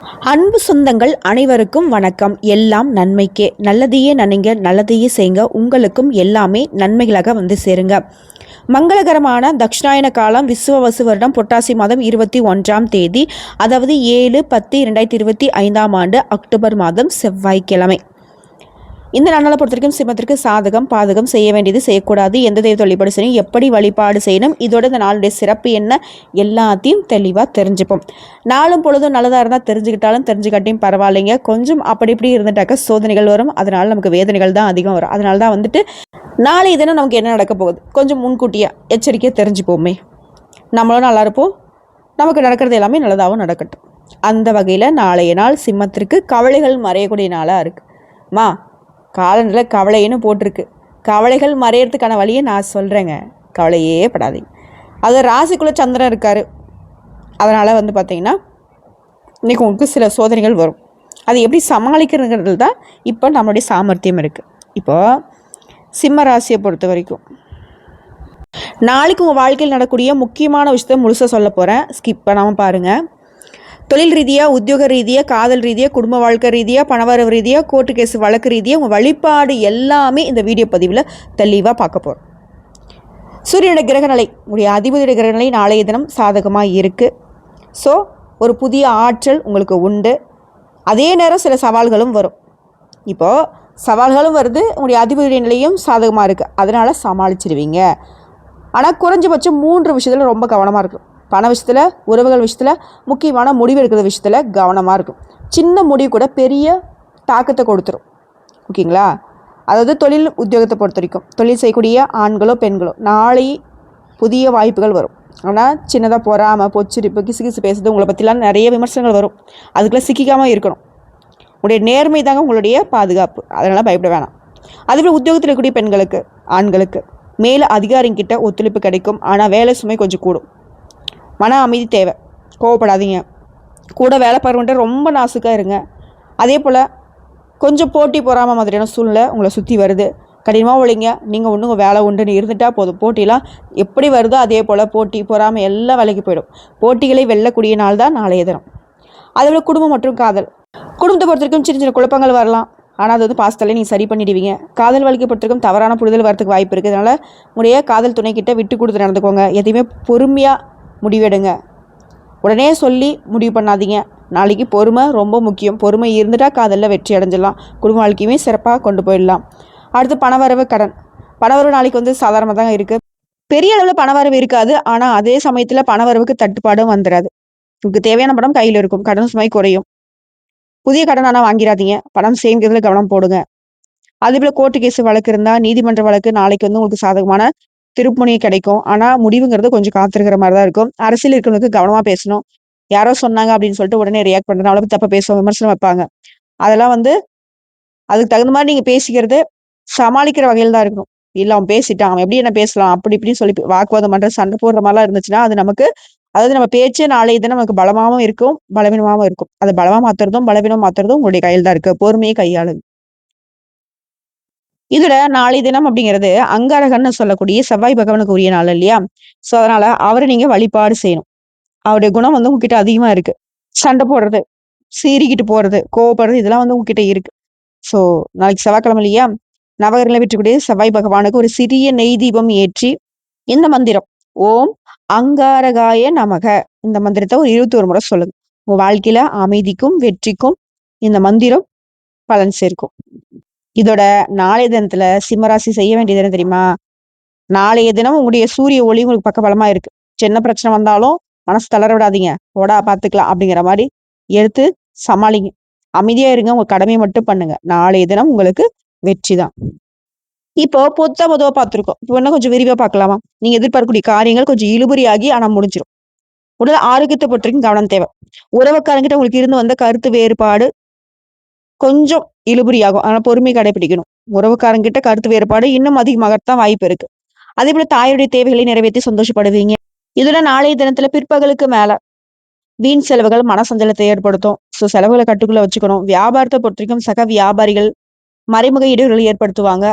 அன்பு சொந்தங்கள் அனைவருக்கும் வணக்கம். எல்லாம் நன்மைக்கே. நல்லதையே நினைங்க நல்லதையே செய்யுங்க உங்களுக்கும் எல்லாமே நன்மைகளாக வந்து சேருங்க. மங்களகரமான தக்ஷணாயன காலம் விசுவவசு வருடம் பொட்டாசி மாதம் இருபத்தி ஒன்றாம் தேதி அதாவது ஏழு பத்து இரண்டாயிரத்தி இருபத்தி ஐந்தாம் ஆண்டு அக்டோபர் மாதம் செவ்வாய்க்கிழமை. இந்த நாளால் பொறுத்த வரைக்கும் சிம்மத்திற்கு சாதகம் பாதகம் செய்ய வேண்டியது செய்யக்கூடாது. எந்த தெய்வத்தை வழிபாடு செய்யணும் எப்படி வழிபாடு செய்யணும் இதோட இந்த நாளுடைய சிறப்பு என்ன எல்லாத்தையும் தெளிவாக தெரிஞ்சுப்போம். நாளும் பொழுதும் நல்லதாக இருந்தால் தெரிஞ்சுக்கிட்டாலும் தெரிஞ்சுக்காட்டியும் பரவாயில்லைங்க. கொஞ்சம் அப்படி இப்படி இருந்துட்டாக்க சோதனைகள் வரும். அதனால் நமக்கு வேதனைகள் தான் அதிகம் வரும். அதனால தான் வந்துட்டு நாளை தினம் நமக்கு என்ன நடக்க போகுது? கொஞ்சம் முன்கூட்டியாக எச்சரிக்கையாக தெரிஞ்சுப்போமே. நம்மளும் நல்லா இருப்போம். நமக்கு நடக்கிறது எல்லாமே நல்லதாகவும் நடக்கட்டும். அந்த வகையில் நாளைய நாள் சிம்மத்திற்கு கவலைகள் மறையக்கூடிய நாளாக இருக்குது மா காலண்டரில் கவலைன்னு போட்டிருக்கு. கவலைகள் மறையறதுக்கான வழியை நான் சொல்கிறேங்க கவலையே படாதீங்க. அது ராசிக்குள்ளே சந்திரன் இருக்கார். அதனால் வந்து பார்த்திங்கன்னா இன்றைக்கி உங்களுக்கு சில சோதனைகள் வரும். அது எப்படி சமாளிக்கிறதுங்கிறது தான் இப்போ நம்மளுடைய சாமர்த்தியம் இருக்குது இப்போது சிம்ம ராசியை பொறுத்த வரைக்கும். நாளைக்கு உங்கள் வாழ்க்கையில் நடக்கூடிய முக்கியமான விஷயத்த முழுசாக சொல்ல போகிறேன் ஸ்கிப் பண்ணாமல் பாருங்கள் தொழில் ரீதியாக உத்தியோக ரீதியாக காதல் ரீதியாக குடும்ப வாழ்க்கை ரீதியாக பணவரவு ரீதியாக கோர்ட்டு கேஸ் வழக்கு ரீதியாக உங்கள் வழிபாடு எல்லாமே இந்த வீடியோ பதிவில் தெளிவாக பார்க்க போகிறோம் சூரியனுடைய கிரகநிலை உடைய அதிபதியுடைய கிரகநிலை நாளைய தினம் சாதகமாக இருக்குது ஸோ ஒரு புதிய ஆற்றல் உங்களுக்கு உண்டு. அதே நேரம் சில சவால்களும் வரும். இப்போது சவால்களும் வருது உங்களுடைய அதிபதியுடைய நிலையும் சாதகமாக இருக்குது அதனால் சமாளிச்சிடுவீங்க ஆனால் குறைஞ்சபட்சம் மூன்று விஷயத்தில் ரொம்ப கவனமாக இருக்கும் பண விஷயத்தில் உறவுகள் விஷயத்தில் முக்கியமான முடிவு எடுக்கிற விஷயத்தில் கவனமாக இருக்கும். சின்ன முடிவு கூட பெரிய தாக்கத்தை கொடுத்துரும். ஓகேங்களா? அதாவது தொழில் உத்தியோகத்தை பொறுத்த வரைக்கும் தொழில் செய்யக்கூடிய ஆண்களோ பெண்களோ நாளை புதிய வாய்ப்புகள் வரும். ஆனால் சின்னதாக பொறாமல் பொச்சிரிப்பு கிசு கிசு பேசுறது உங்களை பற்றிலாம் நிறைய விமர்சனங்கள் வரும். அதுக்குள்ளே சிக்கிக்காமல் இருக்கணும். உங்களுடைய நேர்மை தாங்க உங்களுடைய பாதுகாப்பு. அதனால் பயப்பட வேணாம். அதுபோல் உத்தியோகத்தில் இருக்கக்கூடிய பெண்களுக்கு ஆண்களுக்கு மேலே அதிகாரிங்கிட்ட ஒத்துழைப்பு கிடைக்கும். ஆனால் வேலை சுமை கொஞ்சம் கூடும். மன அமைதி தேவை. கோவப்படாதீங்க. கூட வேலை பார்வன்ட்டு ரொம்ப நாசுக்காக இருங்க. அதே போல் கொஞ்சம் போட்டி போகாமல் மாதிரியான சூழ்நிலை உங்களை சுற்றி வருது. கடினமாக ஒழிங்க நீங்கள் ஒன்றும் வேலை உண்டுன்னு இருந்துட்டால் போதும். போட்டிலாம் எப்படி வருதோ அதே போல் போட்டி பொறாமல் எல்லாம் வேலைக்கு போயிடும். போட்டிகளை வெல்லக்கூடிய நாள் தான் நாளைய தினம். அதோட குடும்பம் மற்றும் காதல். குடும்பத்தை பொறுத்த வரைக்கும் சின்ன சின்ன குழப்பங்கள் வரலாம். ஆனால் அது வந்து பாஸ்தலே நீங்கள் சரி பண்ணிடுவீங்க. காதல் வாழ்க்கை பொறுத்திருக்கும் தவறான புரிதல் வரதுக்கு வாய்ப்பு இருக்குது. அதனால் உங்களுடைய காதல் துணைக்கிட்ட விட்டு கொடுத்து நடந்துக்கோங்க. எதையுமே பொறுமையாக முடிவெடுங்க. உடனே சொல்லி முடிவு பண்ணாதீங்க. நாளைக்கு பொறுமை ரொம்ப முக்கியம். பொறுமை இருந்துட்டால் காதலில் வெற்றி அடைஞ்சிடலாம். குடும்ப வாழ்க்கையுமே சிறப்பாக கொண்டு போயிடலாம். அடுத்து பணவரவு கடன். பணவரவு நாளைக்கு வந்து சாதாரணமாக தான் இருக்குது பெரிய அளவில் பணவரவு இருக்காது. ஆனால் அதே சமயத்தில் பணவரவுக்கு தட்டுப்பாடும் வந்துடாது உங்களுக்கு தேவையான பணம் கையில் இருக்கும். கடன் சுமை குறையும். புதிய கடன் ஆனால் வாங்கிடாதீங்க பணம் சேமிக்கிறதுல கவனம் போடுங்க. அதேபோல் கோர்ட்டு கேஸ் வழக்கு இருந்தால் நீதிமன்ற வழக்கு நாளைக்கு வந்து உங்களுக்கு சாதகமான திருப்புமுனை கிடைக்கும். ஆனால் முடிவுங்கிறது கொஞ்சம் காத்திருக்கிற மாதிரி தான் இருக்கும். அரசியல் இருக்கிறவங்களுக்கு கவனமாக பேசணும். யாரோ சொன்னாங்க அப்படின்னு சொல்லிட்டு உடனே ரியாக்ட் பண்றது அளவுக்கு தப்பை பேசுவாங்க விமர்சனம் வைப்பாங்க. அதெல்லாம் வந்து அதுக்கு தகுந்த மாதிரி நீங்கள் பேசிக்கிறது சமாளிக்கிற வகையில் தான் இருக்கணும். இல்லை அவன் பேசிட்டான் அவன் எப்படி என்ன பேசலாம் அப்படி இப்படின்னு சொல்லி வாக்குவாதம் பண்ணுற சண்டை போடுற மாதிரிலாம் இருந்துச்சுன்னா அது நமக்கு அதாவது நம்ம பேச்சு நாளை இது நமக்கு பலமாகவும் இருக்கும் பலவீனமாகவும் இருக்கும். அதை பலமாக மாற்றுறதும் பலவீனம் மாற்றுறதும் உங்களுடைய கையில் தான் இருக்குது பொறுமையை கையாளுங்க. இதுல நாளை தினம் அப்படிங்கிறது அங்காரகன்னு சொல்லக்கூடிய செவ்வாய் பகவானுக்கு உரிய நாள் இல்லையா? சோ அதனால அவரை நீங்க வழிபாடு செய்யணும். அவருடைய குணம் வந்து உங்ககிட்ட அதிகமா இருக்கு. சண்டை போடுறது சீறிக்கிட்டு போறது கோவப்படுறது இதெல்லாம் வந்து உங்ககிட்ட இருக்கு. சோ நாளைக்கு செவ்வாய்க்கிழமை இல்லையா? நவகரில விட்டுக்கூடிய செவ்வாய் பகவானுக்கு ஒரு சிறிய நெய் தீபம் ஏற்றி இந்த மந்திரம். ஓம் அங்காரகாய நமக. இந்த மந்திரத்தை ஒரு இருபத்தி ஒரு முறை சொல்லுங்க. உங்க வாழ்க்கையில அமைதிக்கும் வெற்றிக்கும் இந்த மந்திரம் பலன் சேர்க்கும். இதோட நாளைய தினத்துல சிம்மராசி செய்ய வேண்டியது என்ன தெரியுமா? நாளைய தினம் உங்களுடைய சூரிய ஒளி உங்களுக்கு பக்கபலமா இருக்கு. சின்ன பிரச்சனை வந்தாலும் மனசு தளர விடாதீங்க. ஓடா பாத்துக்கலாம் அப்படிங்கிற மாதிரி எடுத்து சமாளிங்க. அமைதியா இருங்க. உங்க கடமையை மட்டும் பண்ணுங்க. நாளைய தினம் உங்களுக்கு வெற்றி தான். இப்போ பொத்த பொதுவா பார்த்துருக்கோம். இப்போ என்ன கொஞ்சம் விரிவா பார்க்கலாமா? நீங்க எதிர்பார்க்கக்கூடிய காரியங்கள் கொஞ்சம் இழுபறியாகி ஆனா முடிஞ்சிடும் உடல் ஆரோக்கியத்தை பொறுத்தவரைக்கும் கவனம் தேவை. உறவுக்காரங்கிட்ட உங்களுக்கு இருந்து வந்த கருத்து வேறுபாடு கொஞ்சம் இழுபறியாகும். ஆனால் பொறுமை கடைபிடிக்கணும் உறவுக்காரங்கிட்ட கருத்து வேறுபாடு இன்னும் அதிகமாகத்தான் வாய்ப்பு இருக்கு. அதே போல தாயுடைய தேவைகளை நிறைவேற்றி சந்தோஷப்படுவீங்க. இதுல நாளைய தினத்துல பிற்பகலுக்கு மேல வீண் செலவுகள் மனசஞ்சலத்தை ஏற்படுத்தும். ஸோ செலவுகளை கட்டுக்குள்ள வச்சுக்கணும். வியாபாரத்தை பொறுத்த சக வியாபாரிகள் மறைமுக இடைவெளிகளை ஏற்படுத்துவாங்க.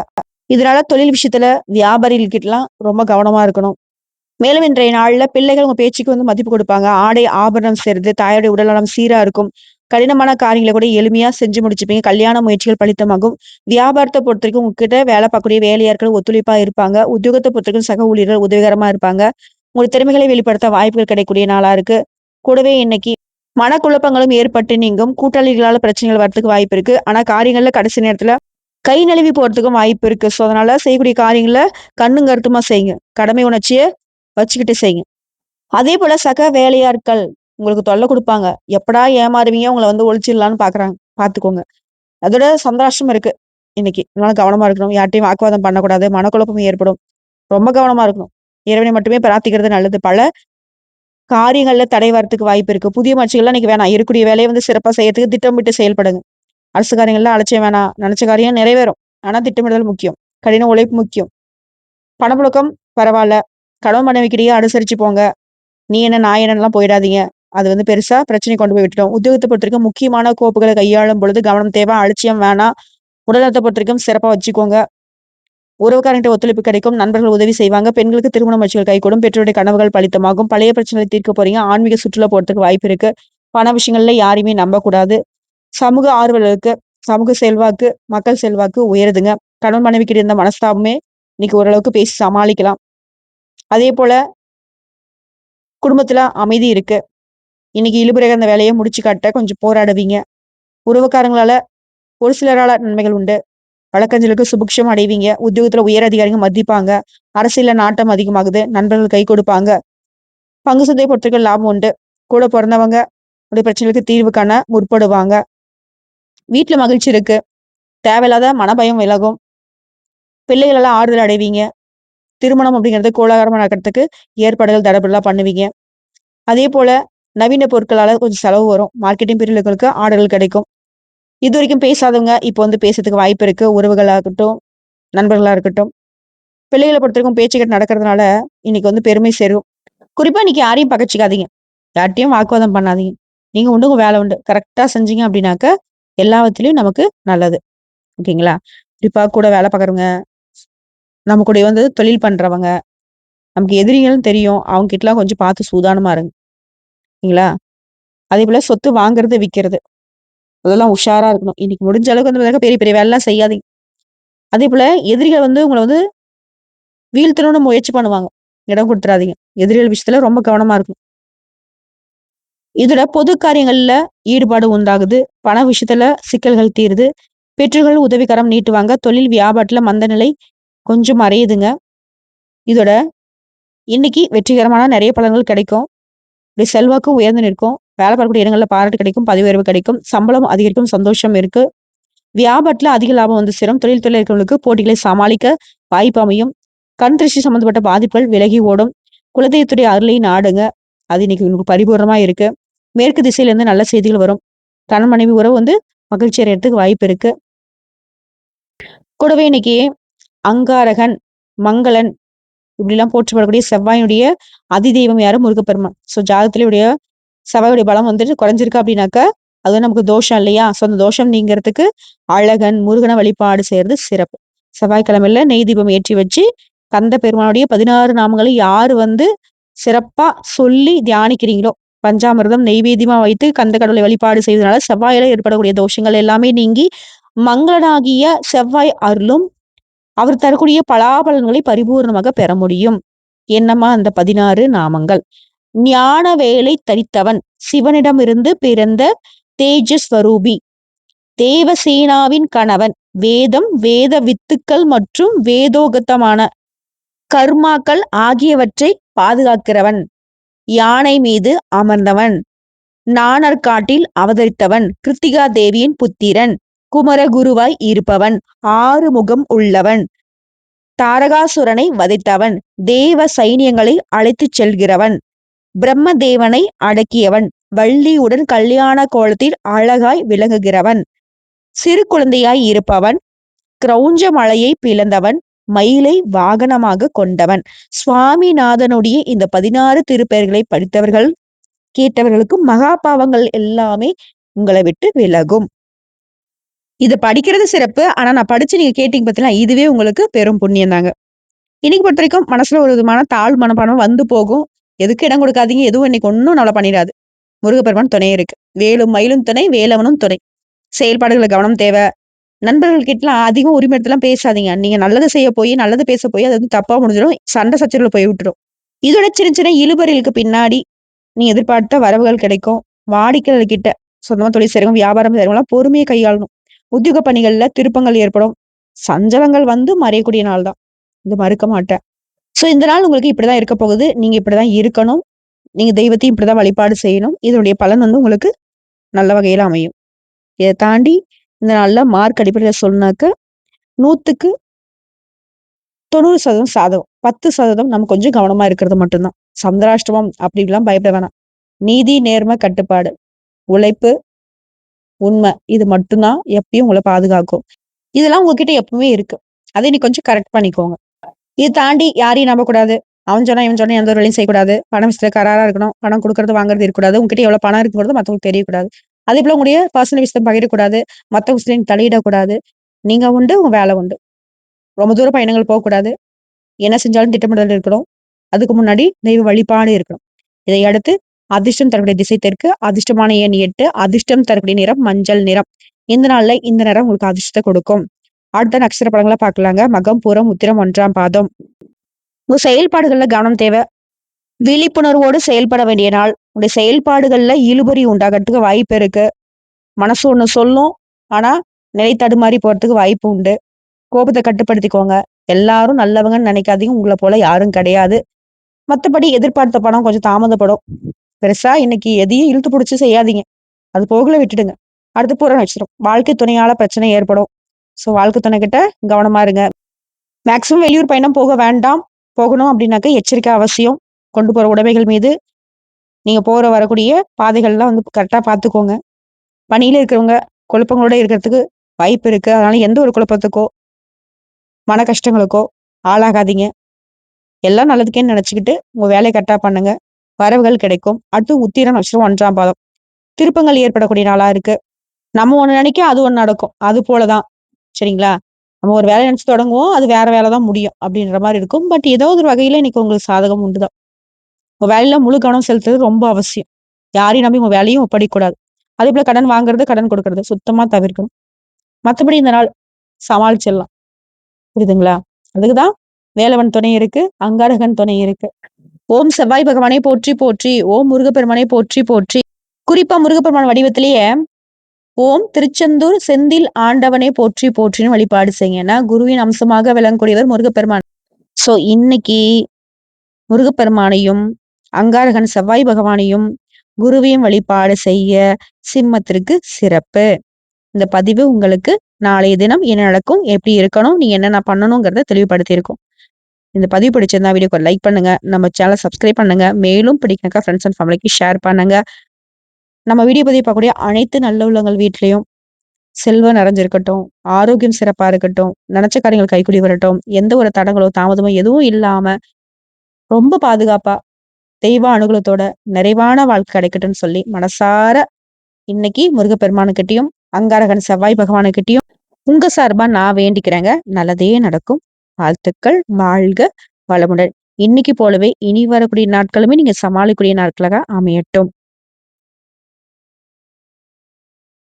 இதனால தொழில் விஷயத்துல வியாபாரிகள்கிட்டலாம் ரொம்ப கவனமா இருக்கணும். மேலும் இன்றைய நாள்ல பிள்ளைகள் உங்க பேச்சுக்கு வந்து மதிப்பு கொடுப்பாங்க. ஆடை ஆபரணம் சேர்ந்து தாயோடைய உடல்நலம் சீரா இருக்கும். கடினமான காரியங்களை கூட எளிமையா செஞ்சு முடிச்சுப்பீங்க. கல்யாண முயற்சிகள் பலித்தமாகும் வியாபாரத்தை பொறுத்த வரைக்கும் உங்ககிட்ட வேலை பார்க்கக்கூடிய வேலையாட்கள் ஒத்துழைப்பா இருப்பாங்க. உத்தியோகத்தை பொறுத்த வரைக்கும் சக ஊழியர்கள் உதவிகரமா இருப்பாங்க. உங்களுடைய திறமைகளை வெளிப்படுத்த வாய்ப்புகள் கிடைக்கக்கூடிய நாளா இருக்கு. கூடவே இன்னைக்கு மனக்குழப்பங்களும் ஏற்பட்டு நீங்கும். கூட்டாளிகளால பிரச்சனைகள் வரதுக்கு வாய்ப்பு இருக்கு. ஆனா காரியங்கள்ல கடைசி நேரத்துல கை நழுவி போறதுக்கும் வாய்ப்பு இருக்கு. ஸோ அதனால செய்யக்கூடிய காரியங்களை கண்ணும் கருத்துமா செய்யுங்க. கடமை உணர்ச்சியை வச்சுக்கிட்டு செய்யுங்க. அதே போல சக வேலையாட்கள் உங்களுக்கு தொல்லை கொடுப்பாங்க. எப்படா ஏமாறுவீங்க? உங்களை வந்து ஒழிச்சிடலான்னு பாக்குறாங்க. பாத்துக்கோங்க. அதோட சந்தோஷம் இருக்கு. இன்னைக்கு அதனால கவனமா இருக்கணும். யார்ட்டையும் வாக்குவாதம் பண்ணக்கூடாது. மனக்குழப்பம் ஏற்படும். ரொம்ப கவனமா இருக்கணும். இறைவனை மட்டுமே பிரார்த்திக்கிறது நல்லது. பல காரியங்கள்ல தடை வரத்துக்கு வாய்ப்பு இருக்கு. புதிய முயற்சிகள்லாம் இன்னைக்கு வேணாம். இருக்கக்கூடிய வேலையை வந்து சிறப்பா செய்யறதுக்கு திட்டமிட்டு செயல்படுங்க. அரசு காரியங்கள்லாம் அலட்சியம் வேணாம். நினைச்ச காரியம் நிறைவேறும். ஆனா திட்டமிடுதல் முக்கியம். கடின உழைப்பு முக்கியம். பணப்புழக்கம் பரவாயில்ல. கடவுள் மனைவிக்கிடையே அனுசரிச்சு போங்க. நீ என்ன நான் என்னலாம் போயிடாதீங்க. அது வந்து பெருசா பிரச்சனை கொண்டு போய் விட்டுடும் உத்தியோகத்தை பொறுத்த வரைக்கும் முக்கியமான கோப்புகளை கையாளும் பொழுது கவனம் தேவை அலட்சியம் வேணாம். உடல்நலத்தை பொறுத்த வரைக்கும் சிறப்பா வச்சுக்கோங்க. உறவுக்காரன்ட்ட ஒத்துழைப்பு கிடைக்கும் நண்பர்கள் உதவி செய்வாங்க பெண்களுக்கு திருமண முயற்சிகள் கைகூடும் பெற்றோருடைய கனவுகள் பலித்தமாகும். பழைய பிரச்சனைகளை தீர்க்க போறீங்க ஆன்மீக சுற்றுலா போறதுக்கு வாய்ப்பு இருக்கு. பண விஷயங்கள்ல யாரையுமே நம்பக்கூடாது. சமூக ஆர்வலருக்கு சமூக செல்வாக்கு மக்கள் செல்வாக்கு உயருதுங்க. கணவன் மனைவிக்கிட்ட இருந்த மனஸ்தாபமே இன்னைக்கு ஓரளவுக்கு பேசி சமாளிக்கலாம். அதே போல குடும்பத்துல அமைதி இருக்கு. இன்னைக்கு இழுபுறக அந்த வேலையை முடிச்சு காட்ட கொஞ்சம் போராடுவீங்க. உறவுக்காரங்களால ஒரு சிலரால நன்மைகள் உண்டு. வழக்கஞ்சலுக்கு சுபிக்ஷம் அடைவீங்க. உத்தியோகத்துல உயர் அதிகாரிகள் மதிப்பாங்க. அரசியல நாட்டம் அதிகமாகுது. நண்பர்கள் கை கொடுப்பாங்க. பங்கு சந்தை பொறுத்தவரைக்கும் லாபம் உண்டு. கூட பிறந்தவங்க உடைய பிரச்சனைகளுக்கு தீர்வு காண முற்படுவாங்க. வீட்டுல மகிழ்ச்சி இருக்கு. தேவையில்லாத மனபயம் விலகும். பிள்ளைகள் எல்லாம் ஆறுதல் அடைவீங்க. திருமணம் அப்படிங்கிறது கோலாகரமா நடக்கிறதுக்கு ஏற்பாடுகள் தடபடலாம் பண்ணுவீங்க. அதே போல நவீன பொருட்களால் கொஞ்சம் செலவு வரும். மார்க்கெட்டிங் பிரிவுகளுக்கு ஆர்டர்கள் கிடைக்கும். இது வரைக்கும் பேசாதவங்க இப்போ வந்து பேசுறதுக்கு வாய்ப்பு இருக்கு. உறவுகளாகட்டும் இருக்கட்டும் நண்பர்களா இருக்கட்டும். பிள்ளைகளை பொறுத்தவரைக்கும் பேச்சுக்கிட்டு நடக்கிறதுனால இன்னைக்கு வந்து பெருமை சேரும். குறிப்பா இன்னைக்கு யாரையும் பகச்சிக்காதீங்க. யார்ட்டையும் வாக்குவாதம் பண்ணாதீங்க. நீங்க உண்டு உங்கள் வேலை உண்டு. கரெக்டாக செஞ்சீங்க அப்படின்னாக்க எல்லாத்துலயும் நமக்கு நல்லது. ஓகேங்களா? குறிப்பாக கூட வேலை பார்க்குறவங்க நம்ம கூட வந்து தொழில் பண்றவங்க நமக்கு எதிரிகளும் தெரியும். அவங்க கிட்டலாம் கொஞ்சம் பார்த்து சூதானமா இருங்க. ஓகேங்களா அதே போல சொத்து வாங்குறது விற்கிறது அதெல்லாம் உஷாரா இருக்கணும். இன்னைக்கு முடிஞ்ச அளவுக்கு வந்து பெரிய பெரிய வேலைலாம் செய்யாதீங்க. அதே போல எதிரிகள் வந்து உங்களை வந்து வீழ்த்தணும்னு முயற்சி பண்ணுவாங்க. இடம் கொடுத்துறாதீங்க. எதிரிகள் விஷயத்துல ரொம்ப கவனமா இருக்கும் இதுல பொது காரியங்கள்ல ஈடுபாடு உண்டாகுது. பண விஷயத்துல சிக்கல்கள் தீருது. பெற்றோர்கள் உதவிகரம் நீட்டுவாங்க. தொழில் வியாபாரத்துல மந்த நிலை கொஞ்சம் மறையுதுங்க. இதோட இன்னைக்கு வெற்றிகரமான நிறைய பலன்கள் கிடைக்கும். இப்படி செல்வாக்கும் உயர்ந்து நிற்கும். வேலை பார்க்கக்கூடிய இடங்கள்ல பாராட்டு கிடைக்கும் பதவி உயர்வு கிடைக்கும் சம்பளம் அதிகரிக்கும் சந்தோஷம் இருக்கு. வியாபாரத்துல அதிக லாபம் வந்து சேரும். தொழில் தொழில் இருக்கிறவங்களுக்கு போட்டிகளை சமாளிக்க வாய்ப்பு அமையும். கண் திருஷ்டி சம்பந்தப்பட்ட பாதிப்புகள் விலகி ஓடும். குலதெய்வத்துடைய அருளை நாடுங்க. அது இன்னைக்கு உங்களுக்கு பரிபூர்ணமா இருக்கு. மேற்கு திசையில இருந்து நல்ல செய்திகள் வரும். கணவன் மனைவி உறவு வந்து மகிழ்ச்சி அடையிறதுக்கு வாய்ப்பு இருக்கு. கூடவே இன்னைக்கு அங்காரகன் மங்களன் இப்படிலாம் போற்றப்படக்கூடிய செவ்வாயினுடைய அதிதெய்வம் யாரும் முருகப்பெருமான். ஸோ ஜாதகத்திலுடைய செவ்வாயுடைய பலம் வந்துட்டு குறைஞ்சிருக்கு அப்படின்னாக்க அது நமக்கு தோஷம் இல்லையா? ஸோ அந்த தோஷம் நீங்கிறதுக்கு அழகன் முருகனை வழிபாடு செய்யறது சிறப்பு. செவ்வாய்க்கிழமையில நெய் தீபம் ஏற்றி வச்சு கந்த பெருமானுடைய பதினாறு நாமங்களை யாரு வந்து சிறப்பா சொல்லி தியானிக்கிறீங்களோ பஞ்சாமிர்தம் நெய்வேத்தியமா வைத்து கந்த கடவுளை வழிபாடு செய்வதனால செவ்வாயில ஏற்படக்கூடிய தோஷங்கள் எல்லாமே நீங்கி மங்களனாகிய செவ்வாய் அருளும் அவர் தரக்கூடிய பலாபலன்களை பரிபூர்ணமாக பெற முடியும். என்னம்மா அந்த பதினாறு நாமங்கள்? ஞான வேலை தரித்தவன். சிவனிடமிருந்து பிறந்த தேஜஸ்வரூபி. தேவசேனாவின் கணவன். வேதம் வேத வித்துக்கள் மற்றும் வேதோகத்தமான கர்மாக்கள் ஆகியவற்றை பாதுகாக்கிறவன். யானை மீது அமர்ந்தவன். நாணர்காட்டில் அவதரித்தவன். கிருத்திகா தேவியின் புத்திரன். குமரகுருவாய் இருப்பவன். ஆறு முகம் உள்ளவன். தாரகாசுரனை வதைத்தவன். தேவ சைனியங்களை அழைத்துச் செல்கிறவன். பிரம்மதேவனை அடக்கியவன். வள்ளியுடன் கல்யாண கோலத்தில் அழகாய் விளங்குகிறவன். சிறு குழந்தையாய் இருப்பவன். கிரௌஞ்ச மலையை பிளந்தவன். மயிலை வாகனமாக கொண்டவன். சுவாமிநாதனுடைய இந்த பதினாறு திருப்பெயர்களை படித்தவர்கள் கேட்டவர்களுக்கு மகா பாவங்கள் எல்லாமே உங்களை விட்டு விலகும். இது படிக்கிறது சிறப்பு. ஆனா நான் படிச்சு நீங்க கேட்டீங்க பார்த்தீங்கன்னா இதுவே உங்களுக்கு பெரும் புண்ணியம் தாங்க. இன்னைக்கு பொறுத்த வரைக்கும் மனசுல ஒரு விதமான தாழ் மனப்பானம் வந்து போகும். எதுக்கு இடம் கொடுக்காதீங்க எதுவும் இன்னைக்கு ஒன்றும் நல்லா பண்ணிடாது. முருகப்பெருமான் துணை இருக்கு. வேலும் மயிலும் துணை வேலவனும் துணை. செயல்பாடுகளை கவனம் தேவை. நண்பர்கள் கிட்டலாம் அதிகம் உரிமை எடுத்துலாம் பேசாதீங்க. நீங்க நல்லது செய்ய போய் நல்லது பேச போய் அது வந்து தப்பா முடிஞ்சிடும். சண்டை சச்சரவுல போய் விட்டுரும். இதோட சின்ன சின்ன இழுபறிகளுக்கு பின்னாடி நீ எதிர்பார்த்த வரவுகள் கிடைக்கும். வாடிக்கையாளர்கிட்ட சொந்தமா தொழில் செய்யறவங்க வியாபாரம் செய்யறவங்களாம் பொறுமையை கையாளணும். உத்தியோக பணிகள்ல திருப்பங்கள் ஏற்படும். சஞ்சலங்கள் வந்து மறையக்கூடிய நாள் தான் இது மறுக்க மாட்டேன். ஸோ இந்த நாள் உங்களுக்கு இப்படிதான் இருக்க போகுது. நீங்க இப்படிதான் இருக்கணும். நீங்க தெய்வத்தையும் இப்படிதான் வழிபாடு செய்யணும். இதனுடைய பலன் வந்து உங்களுக்கு நல்ல வகையில அமையும். இதை தாண்டி இந்த நாள்ல மார்க் அடிப்படையில் சொன்னாக்க நூத்துக்கு தொண்ணூறு சதவீதம் சாதகம். பத்து சதவீதம் நம்ம கொஞ்சம் கவனமா இருக்கிறது மட்டும்தான். சந்திராஷ்டமம் அப்படிலாம் பயப்பட வேணாம். நீதி நேர்மை கட்டுப்பாடு உழைப்பு உண்மை. இது மட்டும்தான் எப்பயும் உங்களை பாதுகாக்கும். இதெல்லாம் உங்ககிட்ட எப்பவுமே இருக்கு. அதை நீ கொஞ்சம் கரெக்ட் பண்ணிக்கோங்க. இது தாண்டி யாரையும் நம்பக்கூடாது. அவன் சொன்னா இவன் சொன்னா எந்த ஒரு வேலையும் செய்யக்கூடாது. பணம் விஷயத்துல கராரா இருக்கணும். பணம் கொடுக்கறது வாங்குறது இருக்கக்கூடாது. உங்ககிட்ட எவ்வளவு பணம் இருக்குங்கிறது மத்தவங்களுக்கு தெரியக்கூடாது. அதே போல உங்களுடைய பர்சனல் விஷயத்தை பகிரக்கூடாது. மத்த விஷயத்தையும் தலையிடக்கூடாது நீங்க உண்டு உங்க வேலை உண்டு. ரொம்ப தூரம் பயணங்கள் போகக்கூடாது. என்ன செஞ்சாலும் திட்டமிடல் இருக்கணும். அதுக்கு முன்னாடி தெய்வ வழிபாடு இருக்கணும். இதை அடுத்து அதிர்ஷ்டம் தரக்கூடிய திசை தெற்கு அதிர்ஷ்டமான எண் எட்டு அதிர்ஷ்டம் தரக்கூடிய நிறம் மஞ்சள் நிறம். இந்த நாள்ல இந்த நிறம் உங்களுக்கு அதிர்ஷ்டத்தை கொடுக்கும். அடுத்த நட்சத்திர படங்களை பார்க்கலாங்க. மகம் பூரம் உத்திரம் ஒன்றாம் பாதம். உங்க செயல்பாடுகள்ல கவனம் தேவை. விழிப்புணர்வோடு செயல்பட வேண்டிய நாள். உங்களுடைய செயல்பாடுகள்ல இழுபறி உண்டாகிறதுக்கு வாய்ப்பு இருக்கு. மனசு ஒண்ணு சொல்லும். ஆனா நிலை தடுமாறி போறதுக்கு வாய்ப்பு உண்டு. கோபத்தை கட்டுப்படுத்திக்கோங்க. எல்லாரும் நல்லவங்கன்னு நினைக்காதீங்க. உங்களை போல யாரும் கிடையாது. மத்தபடி எதிர்பார்த்த பணம் கொஞ்சம் தாமதப்படும். பெருசா இன்னைக்கு எதையும் இழுத்து பிடிச்சி செய்யாதீங்க. அது போகல விட்டுடுங்க. அடுத்து பூர நட்சத்திரம் வாழ்க்கை துணையால பிரச்சனை ஏற்படும். ஸோ வாழ்க்கை துணை கிட்ட கவனமா இருங்க. மேக்சிமம் வெளியூர் பயணம் போக வேண்டாம். போகணும் அப்படின்னாக்க எச்சரிக்கை அவசியம். கொண்டு போற உடைமைகள் மீது நீங்க போற வரக்கூடிய பாதைகள்லாம் வந்து கரெக்டா பார்த்துக்கோங்க பணியில இருக்கிறவங்க குழப்பங்களோட இருக்கிறதுக்கு வாய்ப்பு இருக்கு. அதனால எந்த ஒரு குழப்பத்துக்கோ மன கஷ்டங்களுக்கோ ஆளாகாதீங்க. எல்லாம் நல்லதுக்கேன்னு நினச்சிக்கிட்டு உங்கள் வேலையை கரெக்டாக பண்ணுங்கள் வரவுகள் கிடைக்கும். அடுத்து உத்திரம் நட்சத்திரம் ஒன்றாம் பாதம். திருப்பங்கள் ஏற்படக்கூடிய நாளா இருக்கு. நம்ம ஒண்ணு நினைக்க அது ஒண்ணு நடக்கும். அது போலதான். சரிங்களா? நம்ம ஒரு வேலை நினைச்சு தொடங்குவோம். அது வேற வேலை தான் முடியும் அப்படின்ற மாதிரி இருக்கும். பட் ஏதோ ஒரு வகையில இன்னைக்கு உங்களுக்கு சாதகம் உண்டுதான். உங்க வேலையில முழு கவனம் செலுத்துறது ரொம்ப அவசியம். யாரையும் நம்பி உங்க வேலையும் ஒப்படைக்கூடாது அதே போல கடன் வாங்குறது கடன் கொடுக்கறது. சுத்தமா தவிர்க்கணும். மற்றபடி இந்த நாள் சமாளிச்சிடலாம். புரியுதுங்களா? அதுக்குதான் வேலவன் துணை இருக்கு அங்காரகன் துணை இருக்கு. ஓம் செவ்வாய் பகவானை போற்றி போற்றி ஓம் முருகப்பெருமானை போற்றி போற்றி. குறிப்பா முருகப்பெருமான் வடிவத்திலேயே ஓம் திருச்செந்தூர் செந்தில் ஆண்டவனை போற்றி போற்றின்னு வழிபாடு செய்யுங்க. ஏன்னா குருவின் அம்சமாக விளங்கக்கூடியவர் முருகப்பெருமான். சோ இன்னைக்கு முருகப்பெருமானையும் அங்காரகன் செவ்வாய் பகவானையும் குருவையும் வழிபாடு செய்ய சிம்மத்திற்கு சிறப்பு. இந்த பதிவு உங்களுக்கு நாளைய தினம் என்ன நடக்கும் எப்படி இருக்கணும் நீ என்னென்ன பண்ணணுங்கிறத தெளிவுபடுத்தியிருக்கும். இந்த பதிவு பிடிச்சிருந்தா வீடியோக்கு லைக் பண்ணுங்க. நம்ம சேனல் சப்ஸ்கிரைப் பண்ணுங்க. மேலும் பிடிக்கணக்கா ஃப்ரெண்ட்ஸ் அண்ட் ஃபேமிலிக்கு ஷேர் பண்ணுங்க. நம்ம வீடியோ பதிவு பார்க்கக்கூடிய அனைத்து நல்ல உள்ளங்கள் வீட்லையும் செல்வம் நிறைஞ்சிருக்கட்டும். ஆரோக்கியம் சிறப்பா இருக்கட்டும். நினைச்ச காரியங்கள் கைக்குடி வரட்டும். எந்த ஒரு தடங்களோ தாமதமோ எதுவும் இல்லாம ரொம்ப பாதுகாப்பா தெய்வ அனுகூலத்தோட நிறைவான வாழ்க்கை கிடைக்கட்டும்னு சொல்லி மனசார இன்னைக்கு முருகப்பெருமானுக்கிட்டையும் அங்காரகன் செவ்வாய் பகவானுக்கிட்டையும் உங்க சார்பா நான் வேண்டிக்கிறேங்க. நல்லதே நடக்கும். வாழ்த்துக்கள். வாழ்க வளமுடன். இன்னைக்கு போலவே இனி வரக்கூடிய நாட்களுமே நீங்க சமாளிக்கூடிய நாட்களாக அமையட்டும்.